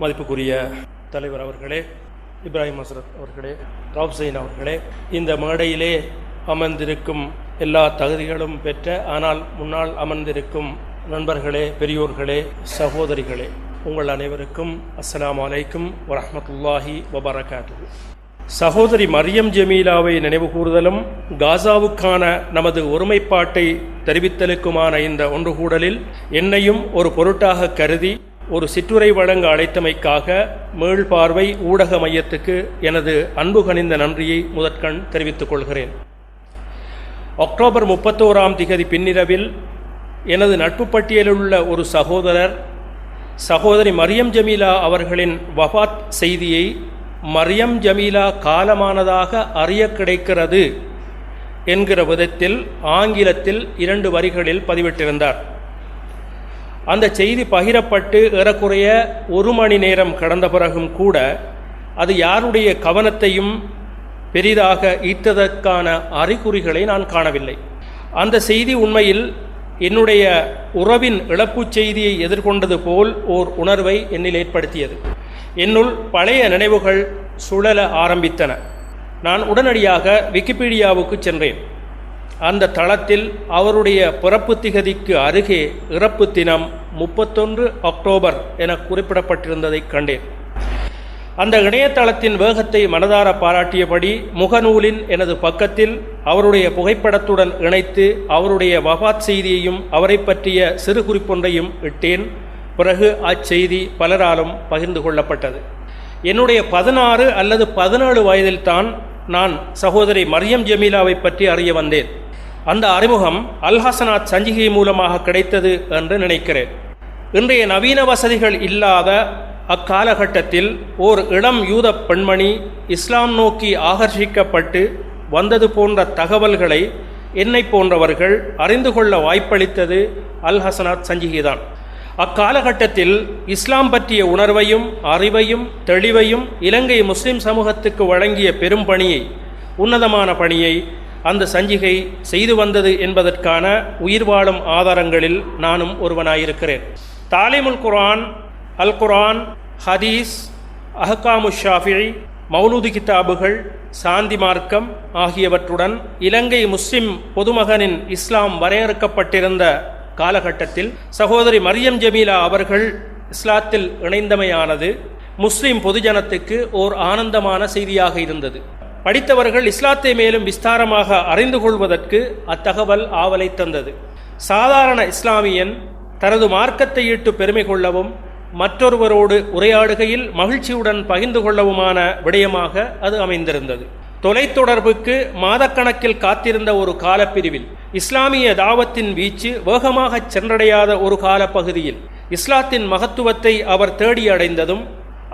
மதிப்புக்குரிய தலைவர் அவர்களே இப்ராஹிம் ஹசரத் அவர்களே ராப்சைன் அவர்களே இந்த மேடையிலே அமர்ந்திருக்கும் எல்லா தகுதிகளும் பெற்ற ஆனால் முன்னால் அமர்ந்திருக்கும் நண்பர்களே பெரியோர்களே சகோதரிகளே உங்கள் அனைவருக்கும் அஸ்லாம் அலைக்கும் வரமத்துல்லாஹி வபரகாத்து சகோதரி மரியம் ஜமீலாவை நினைவு கூறுதலும் காசாவுக்கான நமது ஒருமைப்பாட்டை தெரிவித்தலுக்குமான இந்த ஒன்றுகூடலில் என்னையும் ஒரு பொருட்டாக கருதி ஒரு சிற்றுரை வழங்க அழைத்தமைக்காக மீள்பார்வை ஊடக மையத்துக்கு எனது அன்பு கணிந்த நன்றியை முதற்கண் தெரிவித்துக் கொள்கிறேன். அக்டோபர் முப்பத்தோராம் திகதி பின்னிரவில் எனது நட்பு பட்டியலில் உள்ள ஒரு சகோதரர் சகோதரி மரியம் ஜமீலா அவர்களின் வஃபாத் செய்தியை மரியம் ஜமீலா காலமானதாக அறிய கிடைக்கிறது என்கிற விதத்தில் ஆங்கிலத்தில் இரண்டு வரிகளில் பதிவிட்டிருந்தார். அந்த செய்தி பகிரப்பட்டு ஏறக்குறைய ஒரு மணி நேரம் கடந்த பிறகும் கூட அது யாருடைய கவனத்தையும் பெரிதாக ஈர்த்ததற்கான அறிகுறிகளை நான் காணவில்லை. அந்த செய்தி உண்மையில் என்னுடைய உறவின் இழப்புச் செய்தியை எதிர்கொண்டது போல் ஓர் உணர்வை என்னில் ஏற்படுத்தியது. என்னுள் பழைய நினைவுகள் சுழல ஆரம்பித்தன. நான் உடனடியாக விக்கிபீடியாவுக்கு சென்றேன். அந்த தளத்தில் அவருடைய பிறப்பு திகதிக்கு அருகே இறப்பு தினம் முப்பத்தொன்று அக்டோபர் என குறிப்பிடப்பட்டிருந்ததை கண்டேன். அந்த இணையதளத்தின் வேகத்தை மனதார பாராட்டியபடி முகநூலின் எனது பக்கத்தில் அவருடைய புகைப்படத்துடன் இணைத்து அவருடைய வபாத் செய்தியையும் அவரை பற்றிய சிறு குறிப்பொன்றையும் இட்டேன். பிறகு அச்செய்தி பலராலும் பகிர்ந்து கொள்ளப்பட்டது. என்னுடைய பதினாறு அல்லது பதினேழு வயதில்தான் நான் சகோதரி மரியம் ஜமீலாவை பற்றி அறிய வந்தேன். அந்த அறிமுகம் அல்ஹசனாத் சஞ்சிகை மூலமாக கிடைத்தது என்று நினைக்கிறேன். இன்றைய நவீன வசதிகள் இல்லாத அக்காலகட்டத்தில் ஓர் இளம் யூத பெண்மணி இஸ்லாம் நோக்கி ஆகர்ஷிக்கப்பட்டு வந்தது போன்ற தகவல்களை என்னை போன்றவர்கள் அறிந்து கொள்ள வாய்ப்பளித்தது அல் ஹசனாத் சஞ்சிகைதான். அக்காலகட்டத்தில் இஸ்லாம் பற்றிய உணர்வையும் அறிவையும் தெளிவையும் இலங்கை முஸ்லிம் சமூகத்துக்கு வழங்கிய பெரும் பணியை உன்னதமான பணியை அந்த சஞ்சிகை செய்து வந்தது என்பதற்கான உயிர் வாழும் ஆதாரங்களில் நானும் ஒருவனாயிருக்கிறேன். தாலிமுல் குரான் அல் குர்ஆன் ஹதீஸ் அஹ்காமு ஷாஃபி மௌலூது கிதாபுகள் சாந்தி மார்க்கம் ஆகியவற்றுடன் இலங்கை முஸ்லிம் பொதுமகனின் இஸ்லாம் வரையறுக்கப்பட்டிருந்த காலகட்டத்தில் சகோதரி மரியம் ஜமீலா அவர்கள் இஸ்லாத்தில் இணைந்தமையானது முஸ்லிம் பொதுஜனத்துக்கு ஓர் ஆனந்தமான செய்தியாக இருந்தது. படித்தவர்கள் இஸ்லாத்தை மேலும் விஸ்தாரமாக அறிந்து கொள்வதற்கு அத்தகவல் ஆவலை தந்தது. சாதாரண இஸ்லாமியன் தனது மார்க்கத்தை இட்டு பெருமை கொள்ளவும் மற்றொருவரோடு உரையாடுகையில் மகிழ்ச்சியுடன் பகிர்ந்து கொள்ளவுமான விடயமாக அது அமைந்திருந்தது. தொலைத்தொடர்புக்கு மாதக்கணக்கில் காத்திருந்த ஒரு காலப்பிரிவில் இஸ்லாமிய தாவத்தின் வீச்சு வேகமாக சென்றடையாத ஒரு காலப்பகுதியில் இஸ்லாத்தின் மகத்துவத்தை அவர் தேடி அடைந்ததும்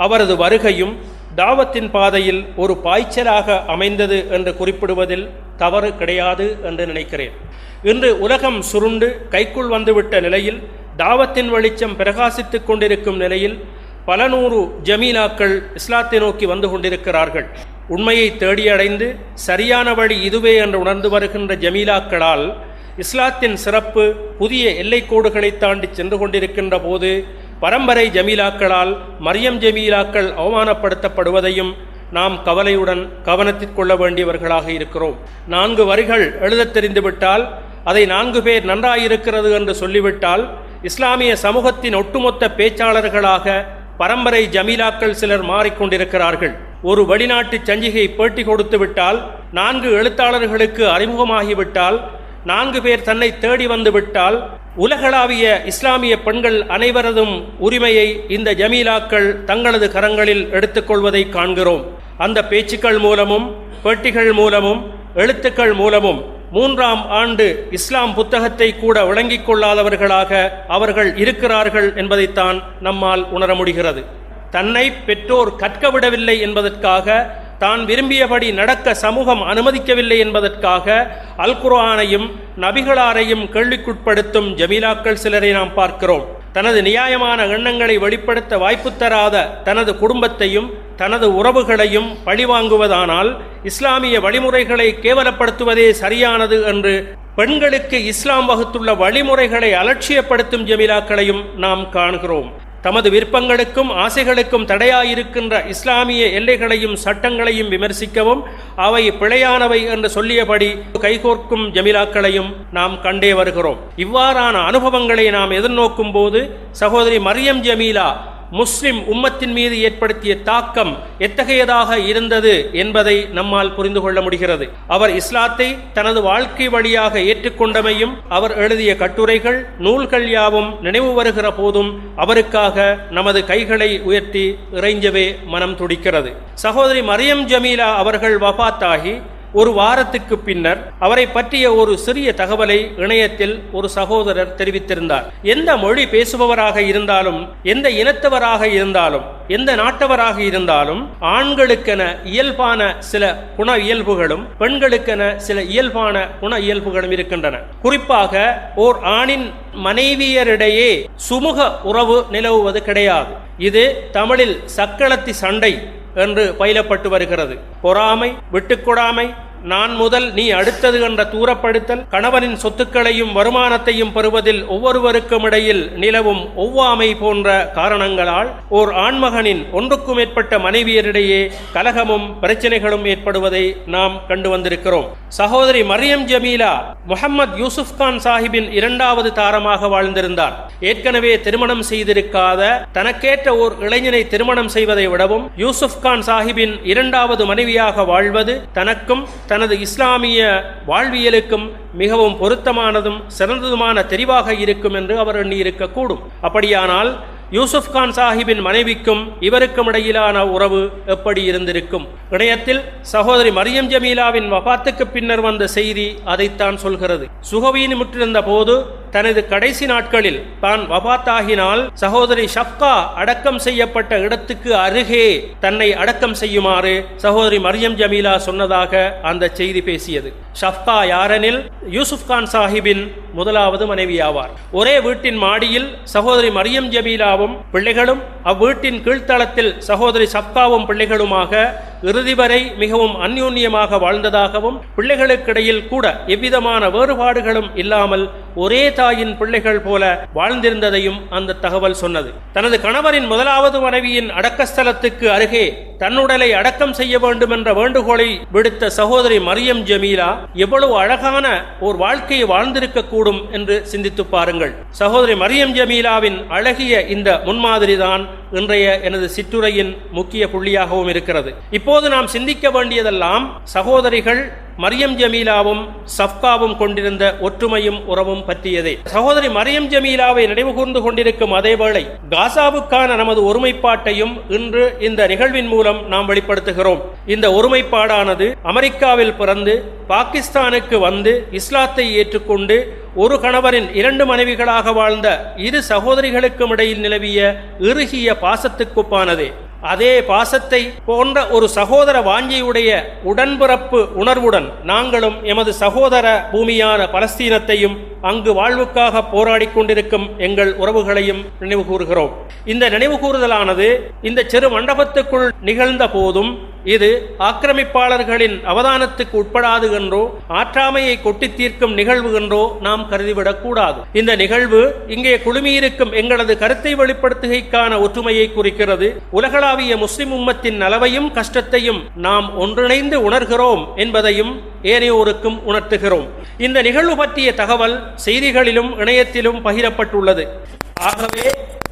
அவரது வருகையும் தாவத்தின் பாதையில் ஒரு பாய்ச்சலாக அமைந்தது என்று குறிப்பிடுவதில் தவறு கிடையாது என்று நினைக்கிறேன். இன்று உலகம் சுருண்டு கைக்குள் வந்துவிட்ட நிலையில் தாவத்தின் வெளிச்சம் பிரகாசித்துக் கொண்டிருக்கும் நிலையில் பல நூறு ஜமீனாக்கள் இஸ்லாத்தை நோக்கி வந்து கொண்டிருக்கிறார்கள். உண்மையை தேடியடைந்து சரியான வழி இதுவே என்று உணர்ந்து வருகின்ற ஜமீலாக்களால் இஸ்லாத்தின் சிறப்பு புதிய எல்லைக்கோடுகளை தாண்டி சென்று கொண்டிருக்கின்ற போது பரம்பரை ஜமீலாக்களால் மரியம் ஜமீலாக்கள் அவமானப்படுத்தப்படுவதையும் நாம் கவலையுடன் கவனத்தில் கொள்ள வேண்டியவர்களாக இருக்கிறோம். நான்கு வரிகள் எழுதத் தெரிந்துவிட்டால் அதை நான்கு பேர் நன்றாயிருக்கிறது என்று சொல்லிவிட்டால் இஸ்லாமிய சமூகத்தின் ஒட்டுமொத்த பேச்சாளர்களாக பரம்பரை ஜமீலாக்கள் சிலர் மாறிக்கொண்டிருக்கிறார்கள். ஒரு வெளிநாட்டு சஞ்சிகை பேட்டி கொடுத்து விட்டால் நான்கு எழுத்தாளர்களுக்கு அறிமுகமாகிவிட்டால் நான்கு பேர் தன்னை தேடி வந்துவிட்டால் உலகளாவிய இஸ்லாமிய பெண்கள் அனைவரதும் உரிமையை இந்த ஜமீலாக்கள் தங்களது கரங்களில் எடுத்துக்கொள்வதை காண்கிறோம். அந்த பேச்சுக்கள் மூலமும் பேட்டிகள் மூலமும் எழுத்துக்கள் மூலமும் மூன்றாம் ஆண்டு இஸ்லாம் புத்தகத்தை கூட விளங்கிக் கொள்ளாதவர்களாக அவர்கள் இருக்கிறார்கள் என்பதைத்தான் நம்மால் உணர முடிகிறது. தன்னை பெற்றோர் கற்க விடவில்லை என்பதற்காக தான் விரும்பியபடி நடக்க சமூகம் அனுமதிக்கவில்லை என்பதற்காக அல் குர்ஆனையும் நபிகளாரையும் கேள்விக்குட்படுத்தும் ஜமீலாக்கள் சிலரை நாம் பார்க்கிறோம். தனது நியாயமான எண்ணங்களை வெளிப்படுத்த வாய்ப்பு தராத தனது குடும்பத்தையும் தனது உறவுகளையும் பழிவாங்குவதானால் இஸ்லாமிய வழிமுறைகளை கேவலப்படுத்துவதே சரியானது என்று பெண்களுக்கு இஸ்லாம் வகுத்துள்ள வழிமுறைகளை அலட்சியப்படுத்தும் ஜமீலாக்களையும் நாம் காண்கிறோம். தமது விருப்பங்களுக்கும் ஆசைகளுக்கும் தடையாயிருக்கின்ற இஸ்லாமிய எல்லைகளையும் சட்டங்களையும் விமர்சிக்கவும் அவை பிழையானவை என்று சொல்லியபடி கைகோர்க்கும் ஜமிலாக்களையும் நாம் கண்டே வருகிறோம். இவ்வாறான அனுபவங்களை நாம் எதிர்நோக்கும் போது சகோதரி மரியம் ஜமீலா முஸ்லிம் உம்மத்தின் மீது ஏற்படுத்திய தாக்கம் எத்தகையதாக இருந்தது என்பதை நம்மால் புரிந்து கொள்ள முடிகிறது. அவர் இஸ்லாத்தை தனது வாழ்க்கை வழியாக ஏற்றுக்கொண்டமையும் அவர் எழுதிய கட்டுரைகள் நூல்கள் யாவும் நினைவு வருகிற போதும் அவருக்காக நமது கைகளை உயர்த்தி இறைஞ்சவே மனம் துடிக்கிறது. சகோதரி மரியம் ஜமீலா அவர்கள் வபாத்தாகி ஒரு வாரத்துக்கு பின்னர் அவரை பற்றிய ஒரு சிறிய தகவலை இணையத்தில் ஒரு சகோதரர் தெரிவித்திருந்தார். எந்த மொழி பேசுபவராக இருந்தாலும் எந்த இனத்தவராக இருந்தாலும் எந்த நாட்டவராக இருந்தாலும் ஆண்களுக்கென இயல்பான சில குண இயல்புகளும் பெண்களுக்கென சில இயல்பான குண இயல்புகளும் இருக்கின்றன. குறிப்பாக ஓர் ஆணின் மனைவியரிடையே சுமூக உறவு நிலவுவது கிடையாது. இது தமிழில் சக்களத்தி சண்டை என்று பயிலப்பட்டு வருகிறது. பொறாமை விட்டுக்கொடாமை நான் முதல் நீ அடுத்தது என்ற தூரப்படுத்தல் கணவனின் சொத்துக்களையும் வருமானத்தையும் பெறுவதில் ஒவ்வொருவருக்கும் இடையில் நிலவும் ஒவ்வாமை போன்ற காரணங்களால் ஓர் ஆண்மகனின் ஒன்றுக்கும் மேற்பட்ட மனைவியரிடையே கலகமும் பிரச்சனைகளும் ஏற்படுவதை நாம் கண்டு வந்திருக்கிறோம். சகோதரி மரியம் ஜமீலா முகமது யூசுப் கான் சாஹிபின் இரண்டாவது தாரமாக வாழ்ந்திருந்தார். ஏற்கனவே திருமணம் செய்திருக்காத தனக்கேற்ற ஓர் இளைஞனை திருமணம் செய்வதை விடவும் யூசுப் கான் சாஹிபின் இரண்டாவது மனைவியாக வாழ்வது தனக்கும் தனது இஸ்லாமிய வாழ்வியலுக்கும் மிகவும் பொருத்தமானதும் சிறந்ததுமான தெரிவாக இருக்கும் என்று அவர் எண்ணியிருக்கக்கூடும். அப்படியானால் யூசுப் கான் சாஹிப்பின் மனைவிக்கும் இவருக்கும் இடையிலான உறவு எப்படி இருந்திருக்கும்? இணையத்தில் சகோதரி மரியம் ஜமீலாவின் வபாத்துக்கு பின்னர் வந்த செய்தி அதைத்தான் சொல்கிறது. சுகவீனி முற்றிருந்த போது தனது கடைசி நாட்களில் தான் வபாத்தாகினால் சகோதரி ஷப்கா அடக்கம் செய்யப்பட்ட இடத்துக்கு அருகே தன்னை அடக்கம் செய்யுமாறு சகோதரி மரியம் ஜமீலா சொன்னதாக அந்த செய்தி பேசியது. ஷப்கா யாரெனில்? யூசுப் கான் சாஹிபின் முதலாவது மனைவியாவார் ஒரே வீட்டின் மாடியில் சகோதரி மரியம் ஜமீலாவும் பிள்ளைகளும் அவ்வீட்டின் கீழ்த்தளத்தில் சகோதரி சப்காவும் பிள்ளைகளுமாக இறுதி வரை மிகவும் அந்யோன்யமாக வாழ்ந்ததாகவும் பிள்ளைகளுக்கிடையில் கூட எவ்விதமான வேறுபாடுகளும் இல்லாமல் ஒரே தாயின் பிள்ளைகள் போல வாழ்ந்திருந்ததையும் அந்த தகவல் சொன்னது. தனது கணவரின் முதலாவது மனைவியின் அடக்கஸ்தலத்துக்கு அருகே தன்னுடலை அடக்கம் செய்ய வேண்டும் என்ற வேண்டுகோளை விடுத்த சகோதரி மரியம் ஜமீலா எவ்வளவு அழகான ஒரு வாழ்க்கையை வாழ்ந்திருக்க கூடும் என்று சிந்தித்து பாருங்கள். சகோதரி மரியம் ஜமீலாவின் அழகிய இந்த முன்மாதிரிதான் இன்றைய எனது சிற்றுரையின் முக்கிய புள்ளியாகவும் இருக்கிறது. இப்போது நாம் சிந்திக்க வேண்டியதெல்லாம் சகோதரிகள் மரியம் ஜமீலாவும் சஃப்காவும் கொண்டிருந்த ஒற்றுமையும் உறவும் பற்றியதே. சகோதரி மரியம் ஜமீலாவை நினைவு கூர்ந்து கொண்டிருக்கும் அதேவேளை காசாவுக்கான நமது ஒருமைப்பாட்டையும் இன்று இந்த நிகழ்வின் மூலம் நாம் வெளிப்படுத்துகிறோம். இந்த ஒருமைப்பாடானது அமெரிக்காவில் பிறந்து பாகிஸ்தானுக்கு வந்து இஸ்லாத்தை ஏற்றுக்கொண்டு ஒரு கணவரின் இரண்டு மனைவிகளாக வாழ்ந்த இரு சகோதரிகளுக்கும் இடையில் நிலவிய இறுகிய பாசத்துக்குப்பானதே. அதே பாசத்தை போன்ற ஒரு சகோதர வாஞ்சியுடைய உடன்பிறப்பு உணர்வுடன் நாங்களும் எமது சகோதர பூமியான பலஸ்தீனத்தையும் அங்கு வாழ்வுக்காக போராடி கொண்டிருக்கும் எங்கள் உறவுகளையும் நினைவு கூறுகிறோம் இந்த நினைவு கூறுதலானது இந்த சிறு மண்டபத்துக்குள் நிகழ்ந்த போதும் இது ஆக்கிரமிப்பாளர்களின் அவதானத்துக்கு உட்படாது என்றோ ஆற்றாமையை கொட்டி தீர்க்கும் நிகழ்வு என்றோ நாம் கருதிவிடக் கூடாது. இந்த நிகழ்வு இங்கே குழுமியிருக்கும் எங்களது கருத்தை வெளிப்படுத்துகைக்கான ஒற்றுமையை குறிக்கிறது. உலகளாவிய முஸ்லிம் உம்மத்தின் நலவையும் கஷ்டத்தையும் நாம் ஒன்றிணைந்து உணர்கிறோம் என்பதையும் ஏனையோருக்கும் உணர்த்துகிறோம். இந்த நிகழ்வு பற்றிய தகவல் செய்திகளிலும் இணையத்திலும் பகிரப்பட்டுள்ளது. ஆகவே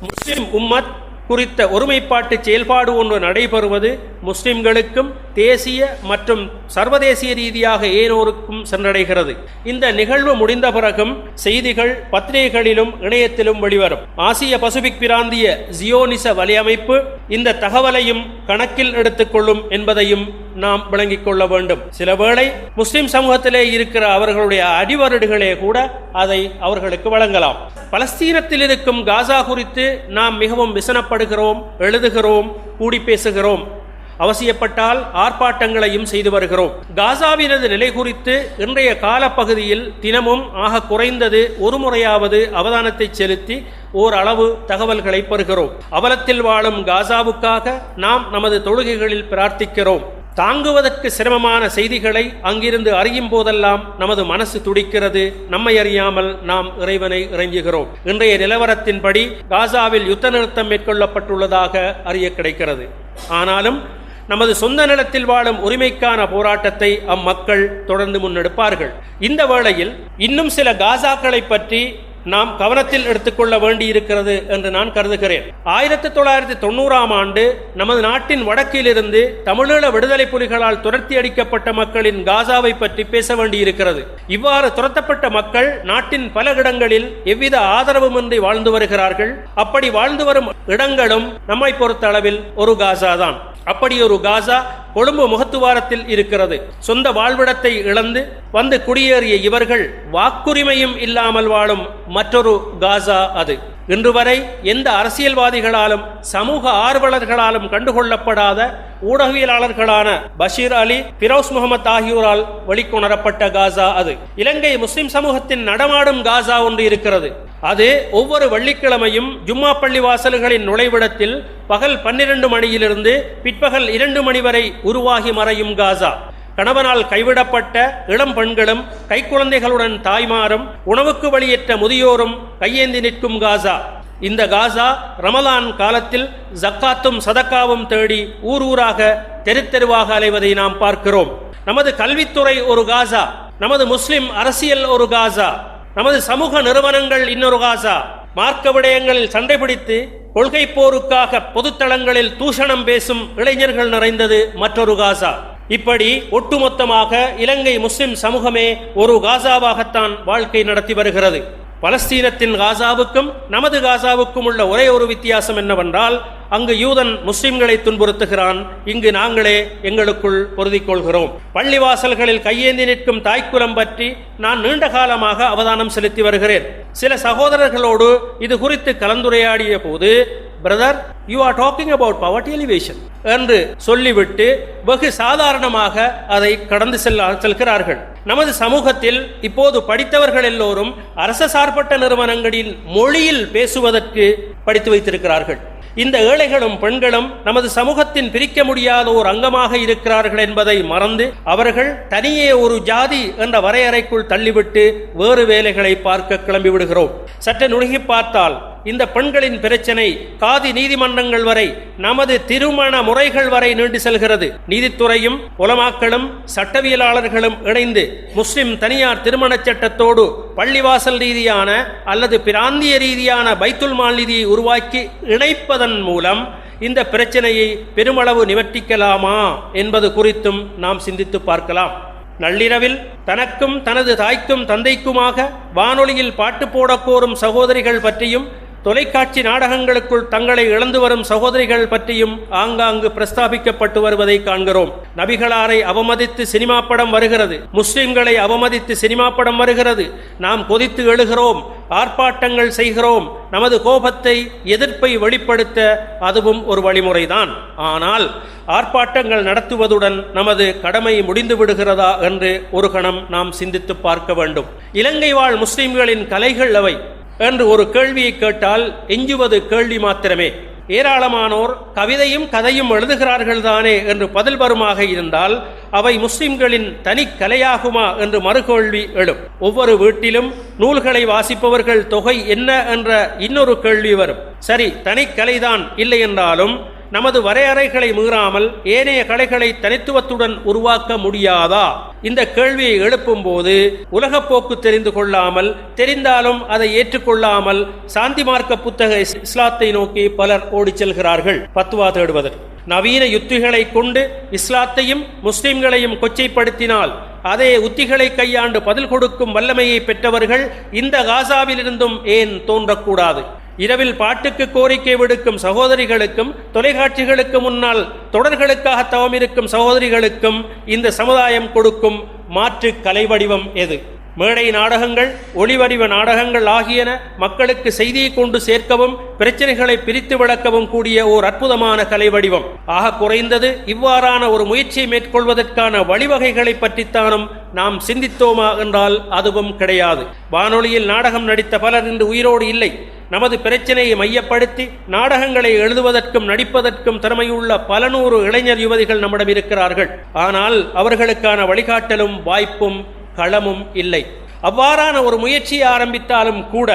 முஸ்லிம் உம்மத் குறித்த ஒருமைப்பாட்டு செயல்பாடு ஒன்று நடைபெறுவது முஸ்லிம்களுக்கும் தேசிய மற்றும் சர்வதேசிய ரீதியாக ஏனோருக்கும் சென்றடைகிறது. இந்த நிகழ்வு முடிந்த பிறகும் செய்திகள் பத்திரிகைகளிலும் இணையத்திலும் வெளிவரும். ஆசிய பசிபிக் பிராந்திய ஜியோனிச வலையமைப்பு இந்த தகவலையும் கணக்கில் எடுத்துக்கொள்ளும் என்பதையும் நாம் விளங்கிக் கொள்ள வேண்டும். சில வேளை முஸ்லிம் சமூகத்திலே இருக்கிற அவர்களுடைய அடிவருடுகளே கூட அதை அவர்களுக்கு வழங்கலாம். பலஸ்தீனத்தில் இருக்கும் காசா குறித்து நாம் மிகவும் விசனப்படுகிறோம் எழுதுகிறோம் கூடி பேசுகிறோம். அவசியப்பட்டால் ஆர்ப்பாட்டங்களையும் செய்து வருகிறோம். காசாவினது நிலை குறித்து இன்றைய காலப்பகுதியில் தினமும் ஆக குறைந்தது ஒரு முறையாவது அவதானத்தை செலுத்தி ஓரளவு தகவல்களை பெறுகிறோம். அவலத்தில் வாழும் காசாவுக்காக நாம் நமது தொழுகைகளில் பிரார்த்திக்கிறோம். தாங்குவதற்கு சிரமமான செய்திகளை அங்கிருந்து அறியும் போதெல்லாம் நமது மனசு துடிக்கிறது. நம்மை அறியாமல் நாம் இறைவனை இறங்குகிறோம். இன்றைய நிலவரத்தின்படி காசாவில் யுத்த நிறுத்தம் மேற்கொள்ளப்பட்டுள்ளதாக அறிய கிடைக்கிறது. ஆனாலும் நமது சொந்த நிலத்தில் வாழும் உரிமைக்கான போராட்டத்தை அம்மக்கள் தொடர்ந்து முன்னெடுப்பார்கள். இந்த வேளையில் இன்னும் சில காசாக்களை பற்றி நாம் கவனத்தில் எடுத்துக்கொள்ள வேண்டியிருக்கிறது என்று நான் கருதுகிறேன். ஆயிரத்தி தொள்ளாயிரத்தி தொண்ணூறாம் ஆண்டு நமது நாட்டின் வடக்கிலிருந்து தமிழீழ விடுதலை புலிகளால் துரத்தி அடிக்கப்பட்ட மக்களின் காசாவை பற்றி பேச வேண்டியிருக்கிறது. இவ்வாறு துரத்தப்பட்ட மக்கள் நாட்டின் பல இடங்களில் எவ்வித ஆதரவுமின்றி வாழ்ந்து வருகிறார்கள்? அப்படி வாழ்ந்து வரும் இடங்களும் நம்மை பொறுத்த அளவில் ஒரு காசா தான் அப்படி ஒரு காசா கொழும்பு முகத்துவாரத்தில் இருக்கிறது. சொந்த வாழ்விடத்தை இழந்து வந்து குடியேறிய இவர்கள் வாக்குரிமையும் இல்லாமல் வாழும் மற்றொரு காசா அது. இன்று வரை எந்த அரசியல்வாதிகளாலும் சமூக ஆர்வலர்களாலும் கண்டுகொள்ளப்படாத ஊடகவியலாளர்களான பஷீர் அலி பிரோஸ் முகமது ஆகியோரால் வெளிக்கொணரப்பட்ட காசா அது. இலங்கை முஸ்லிம் சமூகத்தின் நடமாடும் காசா ஒன்று இருக்கிறது. அது ஒவ்வொரு வெள்ளிக்கிழமையும் ஜும்மா பள்ளி வாசல்களின் நுழைவிடத்தில் பகல் பன்னிரண்டு மணியிலிருந்து பிற்பகல் இரண்டு மணி வரை உருவாகி மறையும் காசா. கணவனால் கைவிடப்பட்ட இளம் பெண்களும் கைக்குழந்தைகளுடன் தாய்மாரும் உணவுக்கு வழியற்ற முதியோரும் கையேந்தி நிற்கும் காசா. இந்த காசா ரமலான் காலத்தில் ஜக்காத்தும் சதக்காவும் தேடி ஊர் ஊராக தெரு தெருவாக அலைவதை நாம் பார்க்கிறோம். நமது கல்வித்துறை ஒரு காசா. நமது முஸ்லிம் அரசியல் ஒரு காசா. நமது சமூக நிறுவனங்கள் இன்னொரு காசா. மார்க்க விடயங்களில் சண்டை பிடித்து கொள்கை போருக்காக பொதுத்தளங்களில் தூஷணம் பேசும் இளைஞர்கள் நிறைந்தது மற்றொரு காசா. இப்படி ஒட்டுமொத்தமாக இலங்கை முஸ்லிம் சமூகமே ஒரு காசாவாகத்தான் வாழ்க்கை நடத்தி வருகிறது. பலஸ்தீனத்தின் காசாவுக்கும் நமது காசாவுக்கும் உள்ள ஒரே ஒரு வித்தியாசம் என்னவென்றால் அங்கு யூதன் முஸ்லிம்களை துன்புறுத்துகிறான். இங்கு நாங்களே எங்களுக்குள் பொருதி கொள்கிறோம் பள்ளிவாசல்களில் கையேந்தி நிற்கும் தாய்க்குலம் பற்றி நான் நீண்ட காலமாக அவதானம் செலுத்தி வருகிறேன். சில சகோதரர்களோடு இது குறித்து கலந்துரையாடிய போது brother you are talking about power elevation என்று சொல்லிவிட்டு வெகு சாதாரணமாக அதை கடந்து செல்ல செல்கிறார்கள். நமது சமூகத்தில் இப்போது படித்தவர்கள் எல்லோரும் அரச சார்பட்ட நிறுவனங்களின் மொழியில் பேசுவதற்கு படித்து வைத்திருக்கிறார்கள். இந்த ஏழைகளும் பெண்களும் நமது சமூகத்தின் பிரிக்க முடியாத ஒரு அங்கமாக இருக்கிறார்கள் என்பதை மறந்து அவர்கள் தனியே ஒரு ஜாதி என்ற வரையறைக்குள் தள்ளிவிட்டு வேறு வேலைகளை பார்க்க கிளம்பி விடுகிறோம் சற்று நுணுகி பார்த்தால் இந்த பெண்களின் பிரச்சனை காதி நீதிமன்றங்கள் வரை நமது திருமண முறைகள் வரை நீண்டு செல்கிறது. நீதித்துறையும் உலமாக்களும் சட்டவியலாளர்களும் இணைந்து முஸ்லிம் தனியார் திருமண சட்டத்தோடு பள்ளிவாசல் ரீதியான அல்லது பிராந்திய ரீதியான பைத்துல் மால் நிதியை உருவாக்கி இணைப்பதன் மூலம் இந்த பிரச்சனையை பெருமளவு நிவர்த்திக்கலாமா என்பது குறித்தும் நாம் சிந்தித்து பார்க்கலாம். நள்ளிரவில் தனக்கும் தனது தாய்க்கும் தந்தைக்குமாக வானொலியில் பாட்டு போடக் கோரும் சகோதரிகள் பற்றியும் தொலைக்காட்சி நாடகங்களுக்குள் தங்களை இழந்து வரும் சகோதரிகள் பற்றியும் ஆங்காங்கு பிரஸ்தாபிக்கப்பட்டு வருவதை காண்கிறோம். நபிகளாரை அவமதித்து சினிமா படம் வருகிறது. முஸ்லிம்களை அவமதித்து சினிமா படம் வருகிறது. நாம் கொதித்து எழுகிறோம். ஆர்ப்பாட்டங்கள் செய்கிறோம். நமது கோபத்தை எதிர்ப்பை வெளிப்படுத்த அதுவும் ஒரு வழிமுறைதான். ஆனால் ஆர்ப்பாட்டங்கள் நடத்துவதுடன் நமது கடமை முடிந்து விடுகிறதா என்று ஒரு கணம் நாம் சிந்தித்து பார்க்க வேண்டும். இலங்கை வாழ் முஸ்லிம்களின் கலைகள் அவை. என்று ஒரு கேள்வியை கேட்டால் எஞ்சுவது கேள்வி மாத்திரமே. ஏராளமானோர் கவிதையும் கதையும் எழுதுகிறார்கள் தானே என்று பதில் வருமாக இருந்தால் அவை முஸ்லிம்களின் தனி கலையாகுமா என்று மறுகேள்வி எழும். ஒவ்வொரு வீட்டிலும் நூல்களை வாசிப்பவர்கள் தொகை என்ன என்ற இன்னொரு கேள்வி வரும். சரி தனி கலைதான் இல்லை என்றாலும் நமது வரையறைகளை மீறாமல் ஏனைய கலைகளை தனித்துவத்துடன் உருவாக்க முடியாதா? இந்த கேள்வியை எழுப்பும் போது உலகப்போக்கு தெரிந்து கொள்ளாமல் தெரிந்தாலும் அதை ஏற்றுக்கொள்ளாமல் சாந்தி மார்க்க புத்தக இஸ்லாத்தை நோக்கி பலர் ஓடிச் செல்கிறார்கள். பத்துவா தேடுவதற்கு. நவீன யுத்திகளை கொண்டு இஸ்லாத்தையும் முஸ்லிம்களையும் கொச்சைப்படுத்தினால் அதே உத்திகளை கையாண்டு பதில் கொடுக்கும் வல்லமையை பெற்றவர்கள் இந்த காசாவிலிருந்தும் ஏன் தோன்றக்கூடாது? இரவில் பாட்டுக்கு கோரிக்கை விடுக்கும் சகோதரிகளுக்கும் தொலைக்காட்சிகளுக்கு முன்னால் தொடர்களுக்காக தவம் இருக்கும் சகோதரிகளுக்கும் இந்த சமுதாயம் கொடுக்கும் மாற்று கலை வடிவம் எது? மேடை நாடகங்கள் ஒளிவடிவ நாடகங்கள் ஆகியன மக்களுக்கு செய்தியை கொண்டு சேர்க்கவும் பிரச்சனைகளை பிரித்து விளக்கவும் கூடிய ஓர் அற்புதமான கலை வடிவம். ஆக குறைந்தது இவ்வாறான ஒரு முயற்சியை மேற்கொள்வதற்கான வழிவகைகளை பற்றித்தானும் நாம் சிந்தித்தோமா என்றால் அதுவும் கிடையாது. வானொலியில் நாடகம் நடித்த பலர் இன்று உயிரோடு இல்லை. நமது பிரச்சனையை மையப்படுத்தி நாடகங்களை எழுதுவதற்கும் நடிப்பதற்கும் திறமையுள்ள பல நூறு இளைஞர் யுவதிகள் நம்மிடம் இருக்கிறார்கள். ஆனால் அவர்களுக்கான வழிகாட்டலும் வாய்ப்பும் களமும் இல்லை. அவ்வாறான ஒரு முயற்சியை ஆரம்பித்தாலும் கூட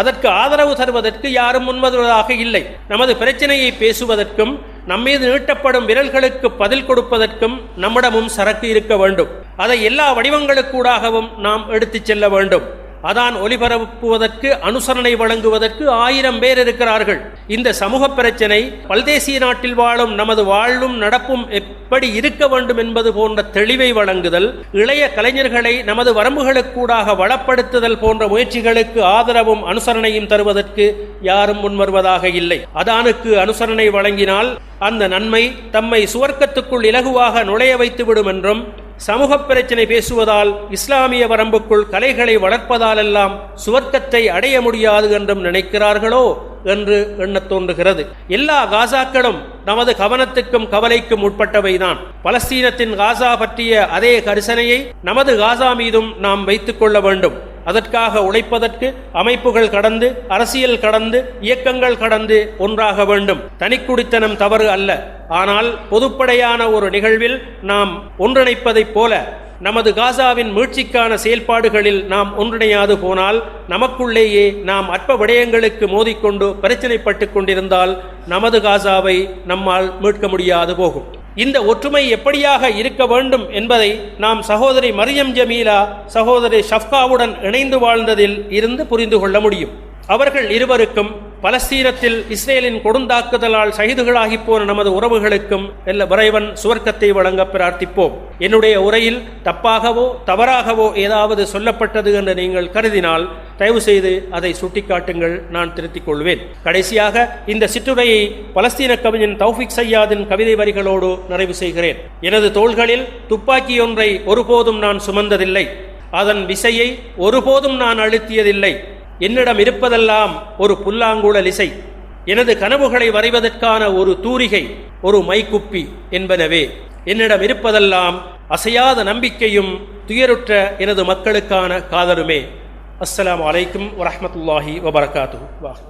அதற்கு ஆதரவு தருவதற்கு யாரும் முன்வருவதாக இல்லை. நமது பிரச்சனையை பேசுவதற்கும் நம்மீது நீட்டப்படும் விரல்களுக்கு பதில் கொடுப்பதற்கும் நம்மிடமும் சரக்கு இருக்க வேண்டும். அதை எல்லா வடிவங்களுக்கூடாகவும் நாம் எடுத்துச் செல்ல வேண்டும். அதான் ஒளிபரப்புவதற்கு அனுசரணை வழங்குவதற்கு ஆயிரம் பேர் இருக்கிறார்கள். இந்த சமூக பிரச்சனை பல்தேசிய நாட்டில் வாழும் நமது வாழ்வும் நடப்பும் எப்படி இருக்க வேண்டும் என்பது போன்ற தெளிவை வழங்குதல் இளைய கலைஞர்களை நமது வரம்புகளுக்கூடாக வளப்படுத்துதல் போன்ற முயற்சிகளுக்கு ஆதரவும் அனுசரணையும் தருவதற்கு யாரும் முன்வருவதாக இல்லை. அதானுக்கு அனுசரணை வழங்கினால் அந்த நன்மை தம்மை சுவர்க்கத்துக்குள் இலகுவாக நுழைய வைத்துவிடும் என்றும் சமூக பிரச்சனை பேசுவதால் இஸ்லாமிய வரம்புக்குள் கலைகளை வளர்ப்பதாலெல்லாம் சுவர்க்கத்தை அடைய முடியாது என்றும் நினைக்கிறார்களோ என்று எண்ணத் தோன்றுகிறது. எல்லா காசாக்களும் நமது கவனத்துக்கும் கவலைக்கும் உட்பட்டவைதான். பலஸ்தீனத்தின் காசா பற்றிய அதே கரிசனையை நமது காசா மீதும் நாம் வைத்துக் கொள்ள வேண்டும். அதற்காக உழைப்பதற்கு அமைப்புகள் கடந்து அரசியல் கடந்து இயக்கங்கள் கடந்து ஒன்றாக வேண்டும். தனிக்குடித்தனம் தவறு அல்ல. ஆனால் பொதுப்படையான ஒரு நிகழ்வில் நாம் ஒன்றிணைப்பதைப் போல நமது காசாவின் மீட்சிக்கான செயல்பாடுகளில் நாம் ஒன்றிணையாது போனால் நமக்குள்ளேயே நாம் அற்ப விடயங்களுக்கு மோதிக்கொண்டு பிரச்சனைப்பட்டு கொண்டிருந்தால் நமது காசாவை நம்மால் மீட்க முடியாது போகும். இந்த ஒற்றுமை எப்படியாக இருக்க வேண்டும் என்பதை நாம் சகோதரி மரியம் ஜமீலா சகோதரி ஷஃப்காவுடன் இணைந்து வாழ்ந்ததில் இருந்து புரிந்து கொள்ள முடியும். அவர்கள் இருவருக்கும் பலஸ்தீனத்தில் இஸ்ரேலின் கொடுந்தாக்குதலால் சகிதுகளாகி போன நமது உறவுகளுக்கும் எல்ல விரைவன் சுவர்க்கத்தை வழங்க பிரார்த்திப்போம். என்னுடைய உரையில் தப்பாகவோ தவறாகவோ ஏதாவது சொல்லப்பட்டது என்று நீங்கள் கருதினால் தயவு செய்து அதை சுட்டிக்காட்டுங்கள் நான் திருத்திக் கொள்வேன். கடைசியாக இந்த சிற்றுரையை பலஸ்தீன கவிஞன் தௌஃபிக் சையாதின் கவிதை வரிகளோடு நிறைவு செய்கிறேன். எனது தோள்களில் துப்பாக்கியொன்றை ஒருபோதும் நான் சுமந்ததில்லை. அதன் விசையை ஒருபோதும் நான் அழுத்தியதில்லை. என்னிடம் இருப்பதெல்லாம் ஒரு புல்லாங்குழல் இசை. எனது கனவுகளை வரைவதற்கான ஒரு தூரிகை ஒரு மைக்குப்பி என்பனவே. என்னிடம் இருப்பதெல்லாம் அசையாத நம்பிக்கையும் துயருற்ற எனது மக்களுக்கான காதலுமே. அஸ்லாம் அலைக்கும் வரமத்துல்லாஹி வபரகாத்துஹு. வாஹ்